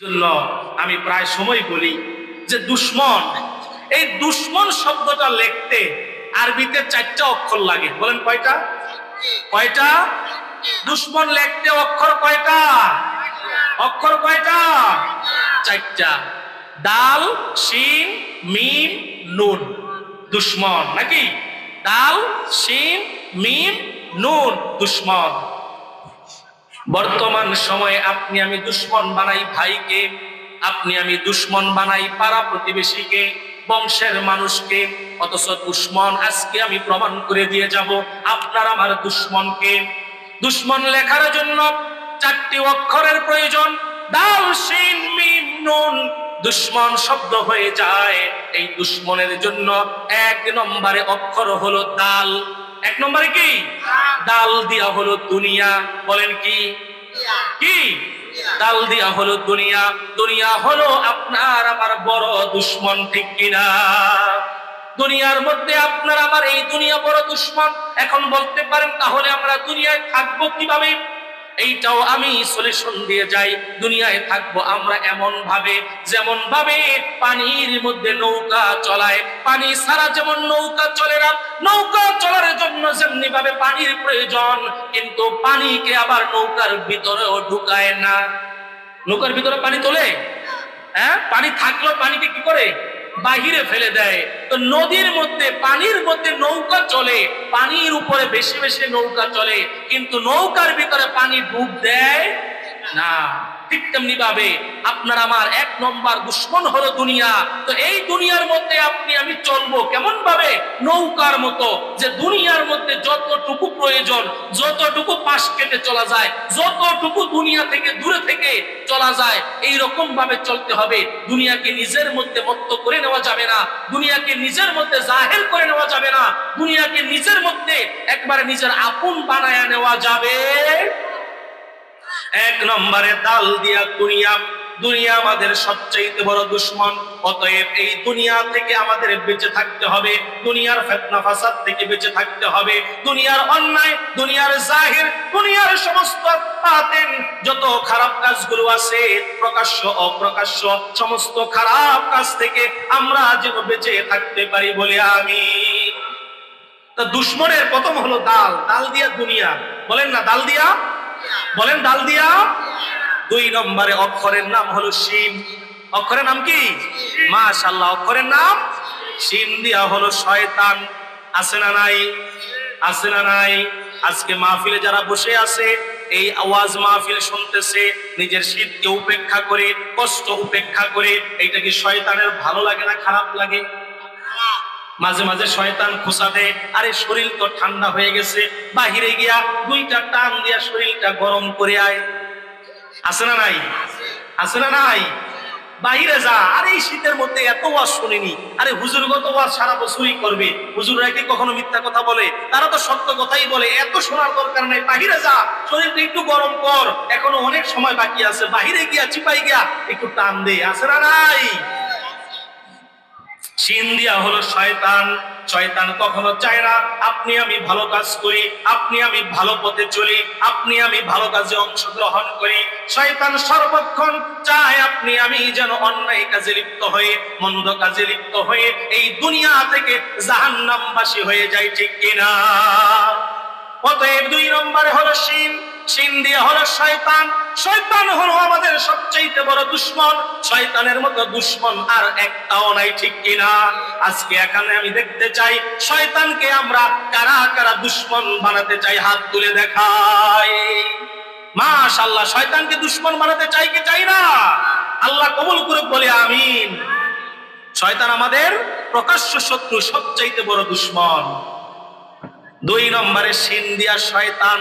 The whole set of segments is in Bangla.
জন্য আমি প্রায় সময় বলি যে দুশ্মন, এই দুশ্মন শব্দটা লিখতে আরবিতে চারটা অক্ষর লাগে। বলেন কয়টা? কয়টা? দুশ্মন লিখতে অক্ষর কয়টা? অক্ষর কয়টা? চারটা। দাল শিন মিম, নুন। দুশ্মন, নাকি? দাল শিন মিম, নুন, দুশ্মন। বর্তমান সময়ে আপনি আমি দুশ্মন বানাই ভাইকে, আপনি আমি দুশ্মন বানাই পাড়া প্রতিবেশীকে, বংশের মানুষকে, অথচ দুশ্মন আজকে আমি প্রমাণ করে দিয়ে যাব আপনার আমার দুশ্মনকে। দুশ্মন লেখার জন্য চারটি অক্ষরের প্রয়োজন দাল নুন। দুশ্মন শব্দ হয়ে যায়, এই দুশ্মনের জন্য এক নম্বরে অক্ষর হলো দাল এক নম্বরে কি? ডাল দিয়া হলো দুনিয়া। বলেন কি? কি? ডাল দিয়া হলো দুনিয়া। দুনিয়া হলো আপনার আমার বড় দুশ্মন, ঠিক কিনা? দুনিয়ার মধ্যে আপনার আমার এই দুনিয়া বড় দুশ্মন। এখন বলতে পারেন, তাহলে আমরা দুনিয়ায় থাকব কীভাবে? এইটাও আমি সলিউশন দিয়ে যাই। দুনিয়ায় থাকব আমরা এমন ভাবে যেমন ভাবে পানির মধ্যে নৌকা চলায়। পানি ছাড়া যেমন নৌকা চলে না, নৌকা চলার জন্য যেমনি ভাবে পানির প্রয়োজন, কিন্তু পানিকে আবার নৌকার ভিতরেও ঢুকায় না। নৌকার ভিতরে পানি তোলে? হ্যাঁ? পানি থাকলেও পানিকে কি করে? বাহিরে ফেলে দেয়। তো নদীর মধ্যে, পানির মধ্যে নৌকা চলে। পানির উপরে বেশি বেশি নৌকা চলে। কিন্তু নৌকার ভিতরে পানি ডুব দেয় না। ঠিক তেমনি আপনার আমার এক নম্বর দুশ্মন হলো দুনিয়া। তো এই দুনিয়ার মধ্যে আপনি, আমি চলবো কেমন ভাবে নৌকার মতো, যে দুনিয়ার মধ্যে যতটুকু প্রয়োজন, যতটুকু পাশ কেটে চলা যায়, যতটুকু দুনিয়া থেকে দূরে থেকে চলা যায় এই রকম ভাবে চলতে হবে। দুনিয়াকে নিজের মধ্যে মত্ত করে নেওয়া যাবে না। দুনিয়াকে নিজের মধ্যে জাহের করে নেওয়া যাবে না। দুনিয়াকে নিজের মধ্যে একবারে নিজের আপন বানায়া নেওয়া যাবে। এক নম্বরে দাল দিয়া দুনিয়া দুনিয়া আমাদের সবচেয়ে বড় দুশ্মন। অতএব এই দুনিয়া থেকে আমাদের বেঁচে থাকতে হবে, দুনিয়ার ফেতনা ফাসাদ থেকে বেঁচে থাকতে হবে। দুনিয়ার অন্যায়, দুনিয়ার জাহির, দুনিয়ার সমস্ত পাতেন যত খারাপ কাজগুলো আছে, প্রকাশ্য, অপ্রকাশ্য, সমস্ত খারাপ কাজ থেকে আমরা যেন বেঁচে থাকতে পারি বলে আমি। তা দুশ্মনের প্রথম হলো দাল দাল দিয়া দুনিয়া। বলেন না, দাল দিয়া বলেন ডাল দিয়া। দুই নম্বরে অক্ষরের নাম হলো শিম। অক্ষরের নাম কি? মাশাল্লাহ অক্ষরের নাম? শিম দিয়া হলো শয়তান। আছে না নাই? আছে না নাই? আজকে মাহফিলে যারা বসে আছে এই আওয়াজ মাহফিল শুনতেছে নিজের শীতকে উপেক্ষা করে কষ্ট উপেক্ষা করে এইটা কি শয়তানের ভালো লাগে না খারাপ লাগে? মাঝে মাঝে শয়তান খোসা দেয়, আরে শরীর তো ঠান্ডা হয়ে গেছে, বাহিরে গিয়া দুইটা টান দিয়া শরীরটা গরম করে আয়। আছে না নাই? আছে না নাই? বাহিরে যা, আরে এই শীতের মধ্যে এত ওয়াজ শুনিনি, আরে হুজুরগত ওয়াজ সারা বছরই করবে। হুজুররা কি কখনো মিথ্যা কথা বলে? তারা তো সত্য কথাই বলে, এত শোনার দরকার নাই, বাহিরে যা শরীরটা একটু গরম কর। এখনও অনেক সময় বাকি আছে, বাহিরে গিয়া চিপাই গিয়া একটু টান দে, আছে না নাই? চিন দিয়া হলো শয়তান শয়তান কখনো চায় না, আপনি আমি ভালো কাজ করি, আপনি আমি ভালো পথে চলি, আপনি আমি ভালো কাজে অংশগ্রহণ করি। শয়তান সর্বক্ষণ চায় আপনি আমি যেন অন্যায় কাজে লিপ্ত হয়ে মন্দ কাজে লিপ্ত হয়ে এই দুনিয়া থেকে জাহান্নামবাসী হয়ে যায় ঠিক কিনা? অতএব দুই নম্বরে হলো শিন। শিন দিয়ে হলো শয়তান। শয়তান হলো আমাদের সবচেয়ে বড় দুশ্মন। শয়তানের মতো দুশ্মন আর একটাও নাই, ঠিক কিনা? আজকে এখানে আমি দেখতে চাই, শয়তানকে আমরা কারা কারা দুশ্মন বানাতে চাই হাত তুলে দেখাই। মাশাল্লাহ শয়তানকে দুশ্মন বানাতে চাই কি চাই না? আল্লাহ কবুল করে বলে আমিন। শয়তান আমাদের প্রকাশ্য শত্রু, সবচাইতে বড় দুশ্মন। দুই নম্বরে সিন দিয়া শয়তান।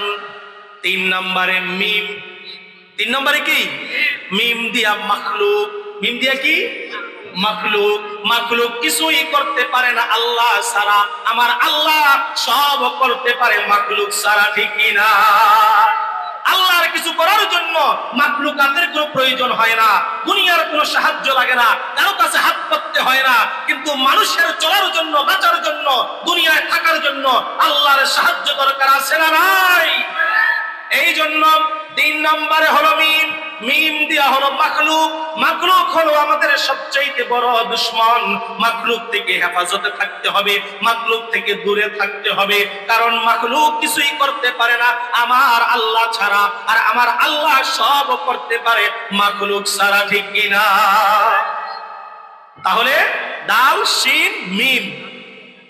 তিন নম্বরে মিম। তিন নম্বরে কি? মিম দিয়া মাখলুক। মিম দিয়া কি? মাখলুক। মাখলুক কিছুই করতে পারে না আল্লাহ সারা আমার আল্লাহ সব করতে পারে মাখলুক সারা ঠিক না? আল্লাহর কিছু করার জন্য মাকলুকাতের কোনো প্রয়োজন হয় না। দুনিয়ার কোনো সাহায্য লাগে না। কারও কাছে হাত পাততে হয় না। কিন্তু মানুষের চলার জন্য, বাঁচার জন্য, দুনিয়ায় থাকার জন্য আল্লাহর সাহায্য দরকার আছে না নাই? এই জন্য তিন নম্বরে হলো মিম। মিম দিয়া হলো মাখলুক। হলো আমাদের সবচাইতে বড় দুশ্মন। মাখলুক থেকে হেফাজতে থাকতে হবে। মাখলুক থেকে দূরে থাকতে হবে। কারণ মাখলুক কিছুই করতে পারে না। আমার আল্লাহ ছাড়া আর আমার আল্লাহ সব করতে পারে। মাখলুক ছাড়া ঠিক কিনা তাহলে দাল শিন মিম।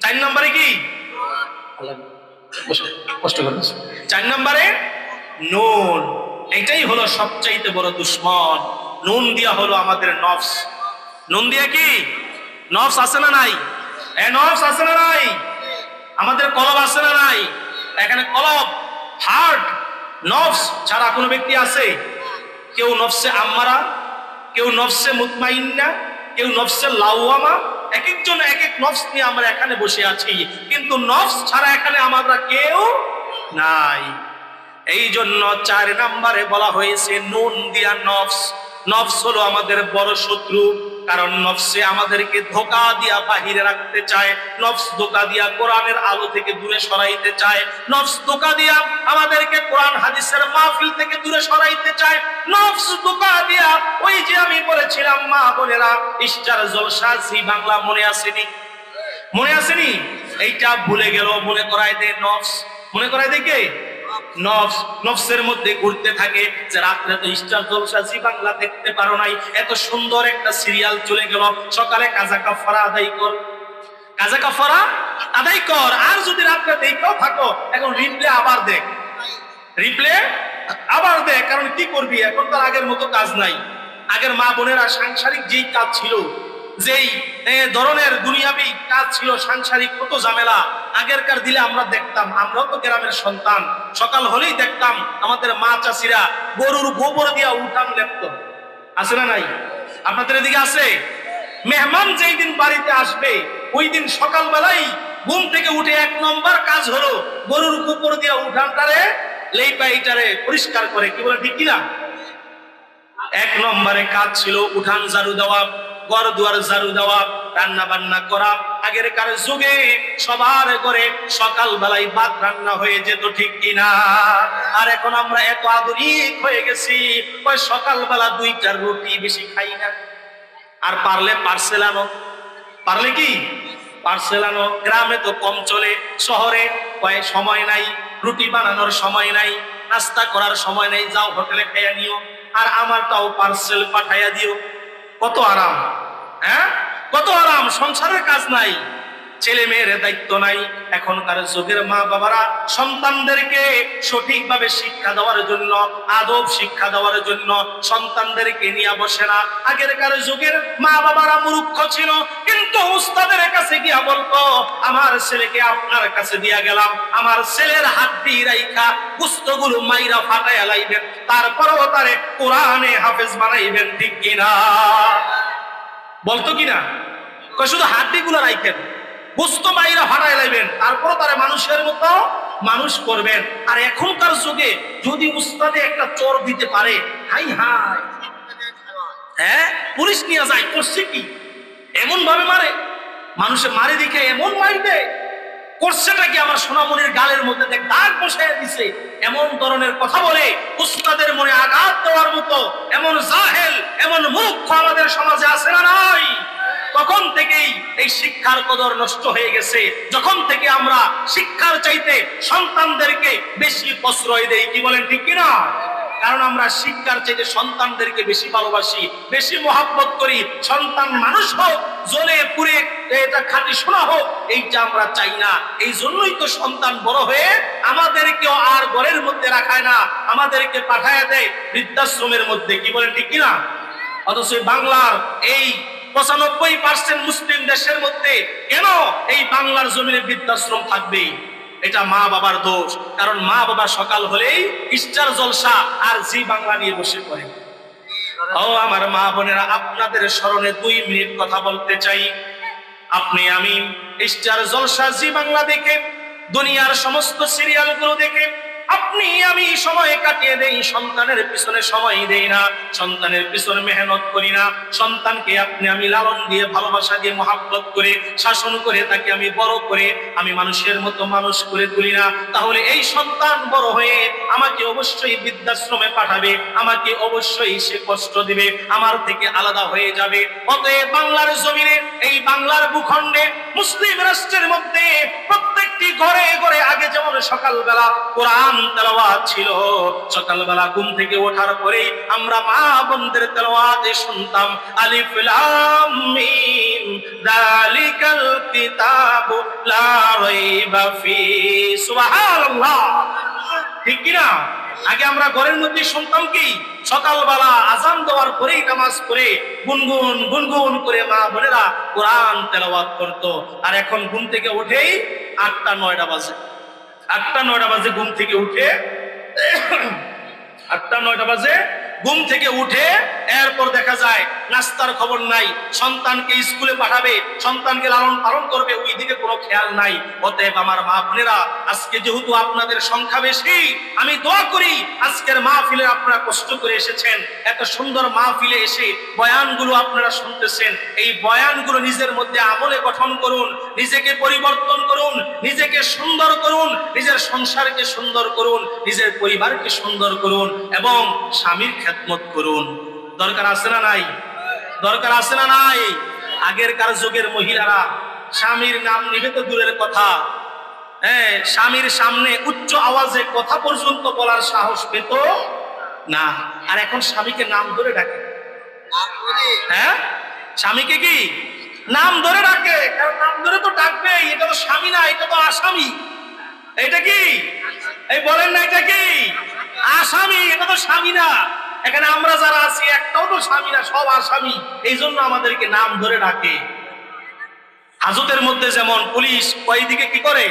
চার নম্বরে কি? কষ্ট চার নম্বরে নুন। এটাই হলো সবচাইতে বড় দুশ্মন। নুন দিয়া হলো আমাদের নফস। নুন দিয়া কি? নফস আছে না নাই? এ, নফস আছে না নাই? আমাদের কলব আছে না নাই? এখানে কলব, হার্ট, নফস ছাড়া কোনো ব্যক্তি আছে? কেউ নফসে আম্মারা, কেউ নফসে মুতমাইন্না, কেউ নফসে লাউয়ামা। এক একজন এক এক নফস নিয়ে আমরা এখানে বসে আছি। কিন্তু নফস ছাড়া এখানে আমরা কেউ নাই। এই জন্য চার নম্বরে বলা হয়েছে, নুন দিয়া নফস। নফস হলো আমাদের বড় শত্রু, কারণ নফসে আমাদেরকে ধোকা দিয়া বাহিরে রাখতে চায়, নফস ধোকা দিয়া কোরআনের আলো থেকে দূরে সরাইতে চায়, নফস ধোকা দিয়া আমাদেরকে কোরআন হাদিসের মাহফিল থেকে দূরে সরাইতে চায়, নফস ধোকা দিয়া ওই যে আমি বলেছিলাম, মা বোনেরা, ইস্টার জলসা, জি বাংলা মনে আসেনি? মনে আসেনি? এইটা ভুলে গেল, মনে করায় দে নফস। মনে করায় দে কে? নফস, নফসের মধ্যে ঘুরতে থাকে যে রাত্রে তো স্টার জলসা জি বাংলা দেখতে পারো নাই। এত সুন্দর একটা সিরিয়াল চলে গেল। সকালে কাজা কাফারা আদায় কর। কাজা কাফারা আদায় কর। আর যদি রাত্রে দেখেও থাকো, এখন রিপ্লে আবার দেখ। রিপ্লে আবার দেখ, কারণ কি করবি? এখন তো আগের মতো কাজ নাই। আগের মা বোনেরা সাংসারিক যেই কাজ ছিল যেই ধরনের দুনিয়াবি কাজ ছিল সাংসারিক, কত ঝামেলা। আগেরকার দিলে আমরা দেখতাম, আমরাও তো গ্রামের সন্তান। সকাল হলেই দেখতাম আমাদের মা চাষিরা গরুর গোবর দিয়া উঠান লেপত। আছে না নাই? আপনাদের এদিকে আছে? মেহমান যেই দিন বাড়িতে আসবে, ওই দিন সকালবেলাই ঘুম থেকে উঠে এক নম্বর কাজ হলো গরুর গোবর দিয়া উঠানটারে লেইপাইটারে পরিষ্কার করে। কি বলে, ঠিক কিনা? এক নম্বরে কাজ ছিল উঠান ঝাড়ু দেওয়া। ঘর দুয়ার ঝাড়ু দেওয়া, রান্না বান্না করা। আগের কার যুগে সবার ঘরে সকাল বেলায় ভাত রান্না হয়ে যেত, ঠিক কিনা? আর এখন আমরা এত আধুনিক হয়ে গেছি, ওই সকাল বেলা দুইটার রুটি বেশি খাই না। আর পারলে পার্সেল আনো। পারলে কি? পার্সেল আনো। গ্রামে তো কম চলে, শহরে কয় সময় নাই, রুটি বানানোর সময় নাই, নাস্তা করার সময় নাই, যাও হোটেলে খাইয়া নিও। আর আমারটাও পার্সেল পাঠাইয়া দিও। কত আরাম হ্যাঁ? কত আরাম, সংসারের কাজ নাই, ছেলে মেয়ের দায়িত্ব নাই, এখনকার যুগের মা বাবারা সন্তানদেরকে সঠিকভাবে শিক্ষা দেওয়ার জন্য, আদব শিক্ষা দেওয়ার জন্য সন্তানদেরকে নিয়ে বসে না। আগেরকার যুগের মা বাবারা মূর্খ ছিল কিন্তু উস্তাদের কাছে গিয়া বলতো, আমার ছেলেকে আপনার কাছে দিয়া গেলাম। আমার ছেলের হাত দিয়ে রাইখা পুস্তগুলো মাইরা ফাটাইয়া লাইবেন। তারপরেও তারে কোরআনে হাফেজ বানাইবেন, ঠিক কিনা? বলতো কিনা? শুধু হাড্ডি গুলো রাইখেন বুঝতো বাইরা ফাটাই লাইবেন। তারপর তারা মানুষের মতো মানুষ করবেন। আর এখনকার যুগে যদি উস্তাদে একটা চোর দিতে পারে, হাই হাই। হ্যাঁ পুলিশ নিয়ে যায়, করছে কি? এমন ভাবে মারে মানুষে মারে দেখে এমন মারবে করছেটা কি আমার সোনামনির গালের মধ্যে দেখ, দাগ বসায় দিছে, এমন ধরনের কথা বলে, উস্তাদের মনে আঘাত দেওয়ার মতো, এমন জাহেল, এমন মুখ আমাদের সমাজে আছে না নাই? তখন থেকেই এই শিক্ষার কদর নষ্ট হয়ে গেছে। যখন থেকে আমরা শিক্ষার চাইতে সন্তানদেরকে বেশি প্রশ্রয় দেই, কি বলেন ঠিক কিনা? কারণ আমরা শিক্ষার চাইতে সন্তানদেরকে বেশি ভালোবাসি, বেশি মহাব্বত করি। সন্তান মানুষ হোক, জ্বলে পুড়ে এটা খাঁটি শোনা হোক, এইটা আমরা চাই না। এই জন্যই তো সন্তান বড় হয়ে আমাদেরকেও আর ঘরের মধ্যে রাখায় না, আমাদেরকে পাঠায় দেয় বৃদ্ধাশ্রমের মধ্যে। কি বলে, ঠিক কিনা? অথচ বাংলার এই পঁচানব্বই পার্সেন্ট মুসলিম দেশের মধ্যে কেন এই বাংলার জমিনে বৃদ্ধাশ্রম থাকবে এটা মা বাবার দোষ। কারণ মা বাবা সকাল হলেই ইস্টার জলসা আর জি বাংলা নিয়ে বসে পড়ে। ও আমার মা বোনেরা, আপনাদের স্মরণে দুই মিনিট কথা বলতে চাই। আপনি আমি ইস্টার জলসা জি বাংলা দেখে, দুনিয়ার সমস্ত সিরিয়ালগুলো দেখে আপনি, আমি সময় কাটিয়ে দেই, সন্তানের পিছনে সময় দেই না, সন্তানের পিছনে মেহনত করি না, সন্তানকে আপনি, আমি লালন দিয়ে, ভালোবাসা দিয়ে, মহাব্বত করে, শাসন করে তাকে আমি বড় করে, আমি মানুষের মতো মানুষ করে তুলি না, তাহলে এই সন্তান বড় হয়ে আমাকে অবশ্যই বৃদ্ধাশ্রমে পাঠাবে, আমাকে অবশ্যই সে কষ্ট দিবে, আমার থেকে আলাদা হয়ে যাবে। অতএব বাংলার জমিনে, এই বাংলার ভূখণ্ডে, মুসলিম রাষ্ট্রের মধ্যে প্রত্যেকটি ঘরে ঘরে আগে যেমন সকালবেলা কোরআন তেলাওয়াত ছিল, সকালবেলা ঘুম থেকে ওঠার পরেই আমরা মা বোনদের তেলাওয়াতে শুনতাম। আলিফ, লাম, মিম, যালিকাল কিতাবু লা রাইবা ফি, সুবহানাল্লাহ। ঠিক কি না আগে আমরা ঘরের মধ্যে শুনতাম কি? সকালবেলা আজান দেওয়ার পরেই নামাজ পড়ে গুনগুন গুনগুন করে মা বোনেরা কোরআন তেলাওয়াত করতো। আর এখন ঘুম থেকে উঠেই আটটা, নয়টা বাজে। আটটা, নয়টা বাজে ঘুম থেকে উঠে, আটটা, নয়টা বাজে, ঘুম থেকে উঠে এরপর দেখা যায় নাস্তার খবর নাই, সন্তানকে স্কুলে পাঠাবে, সন্তানকে লালন পালন করবে ওই দিকে কোনো খেয়াল নাই। অতএব আমার মা বোনেরা, আজকে যেহেতু আপনাদের সংখ্যা বেশি, আমি দোয়া করি, আজকের মাহফিলে আপনারা কষ্ট করে এসেছেন, এত সুন্দর মাহফিলে এসে বয়ানগুলো আপনারা শুনতেছেন, এই বয়ানগুলো নিজের মধ্যে আমলে গঠন করুন, নিজেকে পরিবর্তন করুন, নিজেকে সুন্দর করুন, নিজের সংসারকে সুন্দর করুন, নিজের পরিবারকে সুন্দর করুন, এবং স্বামীর খেদমত করুন। দরকার আছে না নাই? দরকার আছে না নাই? আগেরকার যুগের মহিলারা স্বামীর নাম নিবে তো দূরের কথা। হ্যাঁ স্বামীর সামনে উচ্চ আওয়াজে কথা পর্যন্ত বলার সাহস পেত না। আর এখন স্বামীকে নাম ধরে ডাকে। হ্যাঁ? স্বামীকে কি? নাম ধরে ডাকে। কারণ নাম ধরে তো ডাকবে এটা তো স্বামী না এটা তো আসামি। এটা কি? এই বলেন না এটা কি? আসামি এটা তো স্বামী না। এখানে আমরা যারা আছি, একটাও তো স্বামী না, সব আসামি। এই জন্য আমাদেরকে নাম ধরে ডাকে। হাজতের মধ্যে যেমন পুলিশ কয়েদিকে কি করে?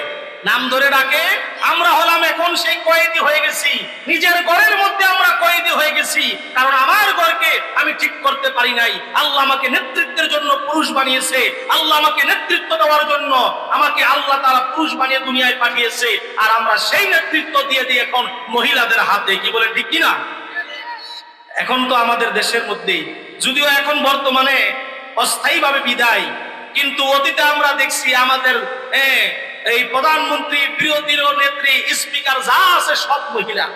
নাম ধরে ডাকে, আমরা হলাম এখন সেই কয়েদি হয়ে গেছি। নিজের ঘরের মধ্যে আমরা কয়েদি হয়ে গেছি। কারণ আমার ঘরকে আমি ঠিক করতে পারি নাই। আল্লাহ আমাকে নেতৃত্বের জন্য পুরুষ বানিয়েছে। আল্লাহ আমাকে নেতৃত্ব দেওয়ার জন্য আমাকে আল্লাহ তারা পুরুষ বানিয়ে দুনিয়ায় পাঠিয়েছে। আর আমরা সেই নেতৃত্ব দিয়ে দিয়ে এখন মহিলাদের হাতে, কি বলে, ঠিক কিনা? এখন তো আমাদের দেশের মধ্যেই। যদিও এখন বর্তমানে অস্থায়ীভাবে বিদায়, কিন্তু অতীতে আমরা দেখছি আমাদের এই প্রধানমন্ত্রী, প্রিয়, দৃঢ় নেত্রী, স্পিকার যা আছে সব মহিলা।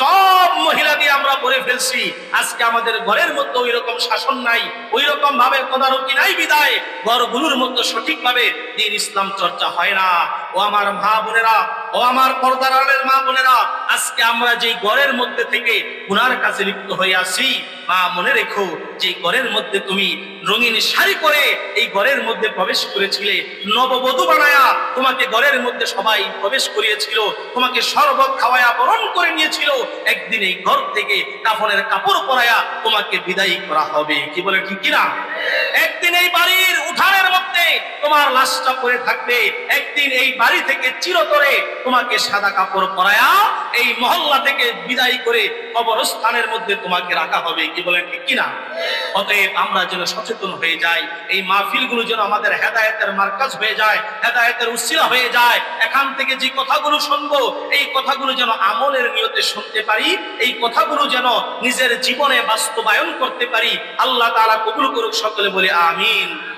সব মহিলা দিয়ে আমরা ভরে ফেলছি। আজকে আমাদের ঘরের মধ্যে ওই রকম শাসন নাই ওই রকম ভাবে তদারকি নাই বিদায়। ঘরগুলোর মধ্যে সঠিকভাবে দিন ইসলাম চর্চা হয় না। ও আমার মা বোনেরা ও আমার পর্দার আড়ালের মা বোনেরা, আজকে আমরা যেই ঘরের মধ্যে থেকে গুনার কাছে লিপ্ত হয়ে আসি মা মনে রেখো যে ঘরের মধ্যে তুমি রঙিন শাড়ি পরে এই ঘরের মধ্যে প্রবেশ করেছিলে, নববধূ বানায়া তোমাকে ঘরের মধ্যে সবাই প্রবেশ করিয়েছিল, তোমাকে শরবত খাওয়ায়া বরণ করে নিয়েছিল, একদিন এই ঘর থেকে কাফনের কাপড় পরায়া তোমাকে বিদায়ী করা হবে, কি বলে ঠিক কিনা? একদিন এই বাড়ির উঠানের মধ্যে তোমার লাশটা পরে থাকবে। একদিন এই বাড়ি থেকে চিরতরে তোমাকে সাদা কাপড় পরায়া এই মহল্লা থেকে বিদায় করে কবরস্থানের মধ্যে তোমাকে রাখা হবে। কি বলেন, ঠিক কিনা? অতএব আমরা যেন সচেতন হয়ে যাই, এই মাহফিলগুলো যেন আমাদের হেদায়েতের মার্কাজ হয়ে যায়, হেদায়েতের উসিলা হয়ে যায়। এখান থেকে যে কথাগুলো শুনব, এই কথাগুলো যেন আমলের নিয়তে শুনতে পারি, এই কথাগুলো যেন নিজের জীবনে বাস্তবায়ন করতে পারি। আল্লাহ তাআলা কবুল করুক সকলে বলে, আমিন।